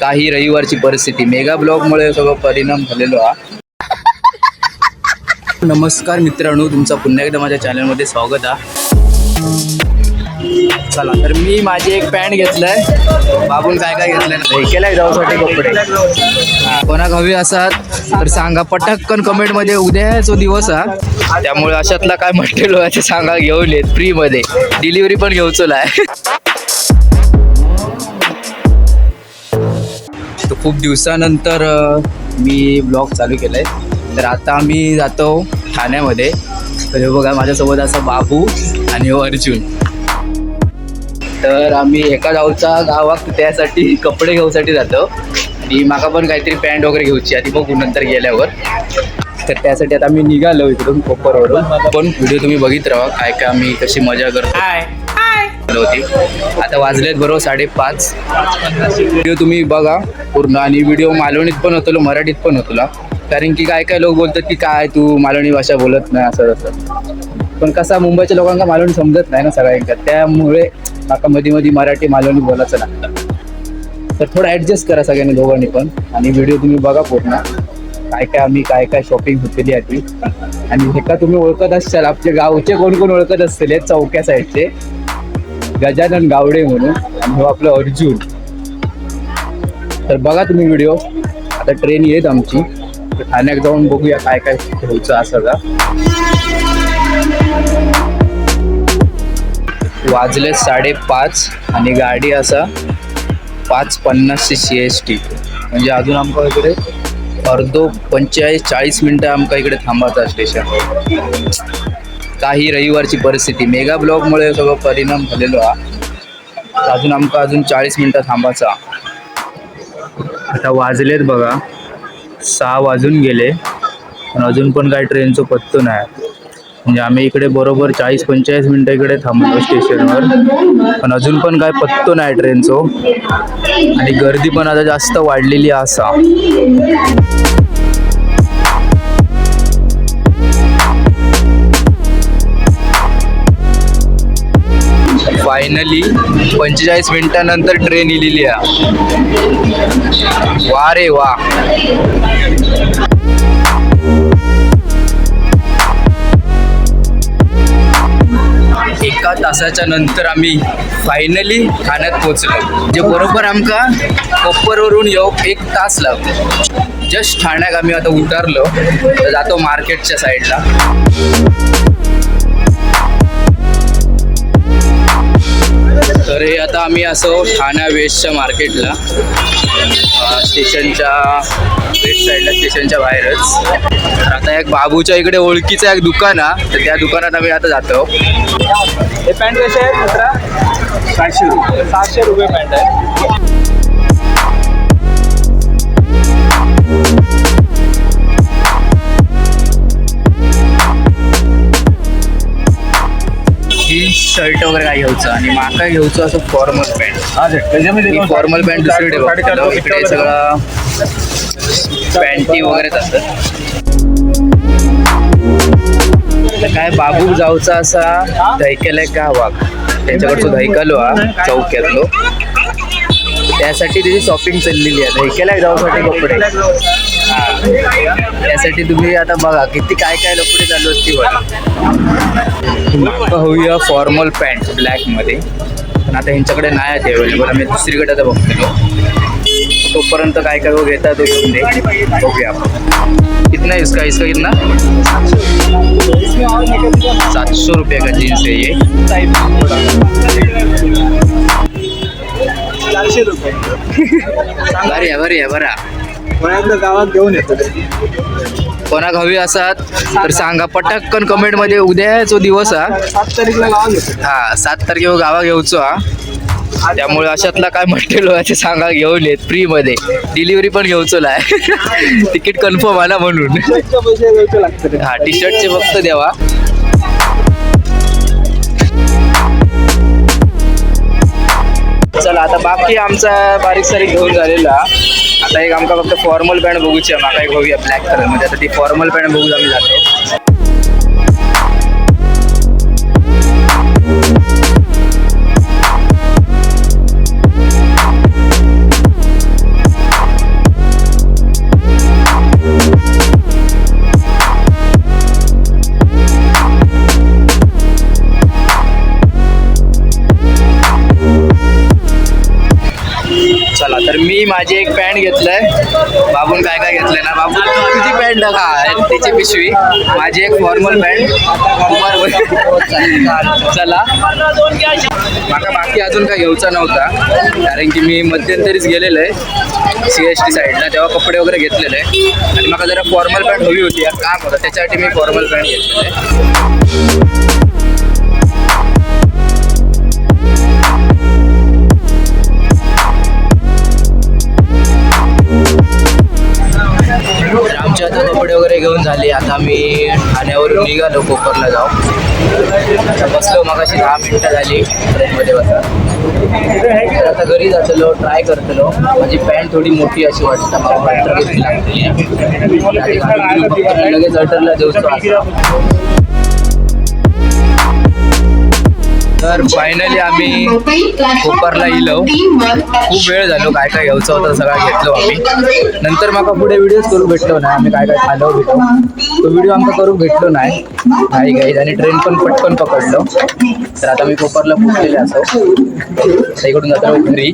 काही रविवारची परिस्थिती. मेगा ब्लॉगमुळे सगळं परिणाम झालेलो हा. नमस्कार मित्रांनो तुमचं पुन्हा एकदा माझ्या चॅनलमध्ये स्वागत आहे चला तर मी माझी एक पॅन्ट घेतलाय. बाबून काय काय घेतलंय? केलाय जाऊसाठी कपडे. कोणाक हवी असाल तर सांगा. पटकन कमेंटमध्ये उद्या जो दिवस हा. त्यामुळे अशातला काय मटेरियल आहे ते सांगा. घेऊन येत फ्रीमध्ये डिलिव्हरी पण घेऊचो आहे खूप दिवसानंतर मी ब्लॉग चालू केलाय. तर आता आम्ही जातो ठाण्यामध्ये. तर हे बघा माझ्यासोबत असा बाबू आणि हो अर्जुन. तर आम्ही एका गावचा गावात त्यासाठी कपडे घेऊसाठी जातो. आणि माका पण काहीतरी पॅन्ट वगैरे घेऊची आधी बघू नंतर गेल्यावर. तर त्यासाठी आता आम्ही निघालो इकडून कोपरवरून. पण व्हिडिओ तुम्ही बघित राहा काय काय आम्ही कशी मजा करतो. होती. आता वाजलेत बरोबर साडेपाच. व्हिडिओ तुम्ही बघा पूर्ण आणि व्हिडिओ मालवणीत पण होतो मराठीत पण होतो कारण की काय काय लोक बोलतात की काय तू मालवणी भाषा बोलत नाही असं तसं. पण कसा मुंबईच्या लोकांना मालवणी समजत नाही ना सगळ्यांका त्यामुळे माका मध्ये मध्ये मराठी मालवणी बोलायचं लागतं. तर थोडं ॲडजस्ट करा सगळ्यांनी दोघांनी पण. आणि व्हिडिओ तुम्ही बघा पूर्ण. काय काय आम्ही काय काय शॉपिंग घेतलेली आधी. आणि हे का तुम्ही ओळखत असाल आपले गावचे कोण कोण ओळखत असतील चौक्या साईडचे. गजानन गावडे म्हणून आणि हो आपलं अर्जुन. तर बघा तुम्ही व्हिडिओ आता ट्रेन येत आमची. तर ठाण्यात जाऊन बघूया काय काय घ्यायचं असं का. वाजले साडेपाच आणि गाडी असा पाच पन्नासची सी एस टी म्हणजे अजून आमका इकडे अर्धो पंचेचाळीस चाळीस मिनटं आमका इकडे थांबायचा स्टेशन काही रविवारची परिस्थिती. मेगा ब्लॉकमुळे सगळं परिणाम झालेलो हा. अजून आमका अजून चाळीस मिनटं थांबायचा. आता वाजलेत बघा. सहा वाजून गेले. पण अजून पण काय ट्रेनचं पत्तो नाही. म्हणजे आम्ही इकडे बरोबर चाळीस पंचेचाळीस मिनटं इकडे थांबलो स्टेशनवर. पण अजून पण काय पत्तो नाही ट्रेनचो. आणि गर्दी पण आता जास्त वाढलेली असा. फायनली पंचेचाळीस मिनिटानंतर ट्रेन इलेली आहे. वा रे वा. एका तासाच्या नंतर आम्ही फायनली ठाण्यात पोहोचलो. जे बरोबर आमका कोप्परवरून येऊ एक तास लागतो. जस्ट ठाण्यात आम्ही आता उतरलो. तर जातो मार्केटच्या साईडला तर हे आता आम्ही असो ठाणा वेस्टच्या मार्केटला स्टेशनच्या वेस्ट साईडला स्टेशनच्या बाहेरच. तर आता एक बाबूच्या इकडे ओळखीचं एक दुकान आहे. तर त्या दुकानात आम्ही आता जातो. हे पॅन्ट कसे आहेत मित्रा? सहाशे रुपये. सहाशे रुपये पॅन्ट आहे. शर्ट वगैरे काय घ्यायचं आणि माका घ्यायचं असं फॉर्मल पॅन्ट फॉर्मल पॅन्ट दुसरीकडे बघतो इकडे सगळं पॅन्टी वगैरेच असतात. काय बाबू जाऊचा असा धैकेलाय का वाघ? त्यांच्याकडचं धैकालो हा चौक्यातलो. त्यासाठी त्याची शॉपिंग चाललेली आहे. धैकेलाय जाऊसाठी कपडे. हा. त्यासाठी तुम्ही आता बघा किती काय काय कपडे चालू आहेत ती बघा होऊया फॉर्मल पॅन्ट ब्लॅकमध्ये पण आता ह्यांच्याकडे नाही आहेत अवेलेबल आम्ही दुसरीकडे आता बघतो. तोपर्यंत काय काय घेतात तो घेऊन दे. बघूया आपण. कितना इसका? इसका कितना? सात सौ रुपये का जीन्स है. ये चारशे रुपये. बरे आहे बरे पुण्यातलं गावात घेऊन येतो. कोणाक हवी असात तर सांगा. पटकन कमेंटमध्ये उद्या जो दिवस हा सात तारीखला गावात येतो हा सात तारखेवर गावा घेऊचो हा. त्यामुळे अशातला काय मटेरियल आहे ते सांगा घेऊन येत फ्रीमध्ये डिलिव्हरी पण घेऊचो आहे तिकीट कन्फर्म आला म्हणून. पैसे द्यायचे लागतात. हा टी शर्टचे फक्त द्यावा. चला आता बाकी आमचा बारीक सारीक घेऊन झालेला. आता एक आमका फक्त फॉर्मल पॅन्ट बघूची आहे माका एक बघूया ब्लॅक कलर म्हणजे आता ती फॉर्मल पॅन्ट बघू आम्ही जातो. माझी एक पॅन्ट घेतलंय. बाबून काय काय घेतलंय ना बाबू? तुझी पॅन्ट का तिची पिशवी. माझी एक फॉर्मल पॅन्ट. चला. माका बाकी अजून काय घेऊचा नव्हता कारण की मी मध्यंतरीच गेलेलो आहे सी एस टी साईडला तेव्हा कपडे वगैरे घेतलेले. आहे आणि मला जरा फॉर्मल पॅन्ट हवी होती काम होतं त्याच्यासाठी मी फॉर्मल पॅन्ट घेतलेलं. आहे वगैरे घेऊन झाली. आता मी ठाण्यावरून निघालो कोकरला जाऊ बसलो बसलो मगाशी दहा मिनटं झाली ट्रेनमध्ये बसा तर आता घरी जातलो ट्राय करतलो. माझी पॅन्ट थोडी मोठी अशी वाटतं मला घेतली लागते लगेच अल्टरला देऊचो असं तर फायनली आम्ही कोपरला इलो. खूप वेळ झालो काय काय घ्यायचं होतं सगळं घेतलो आम्ही. नंतर माका पुढे व्हिडिओज करू भेटलो नाही आम्ही काय काय खालो भेटलो तो व्हिडिओ आमका करू भेटलो नाही. काही काही आणि ट्रेन पण पटकन पकडलो. तर आता मी कोपरला पोचलेले असो. इकडून जातो घरी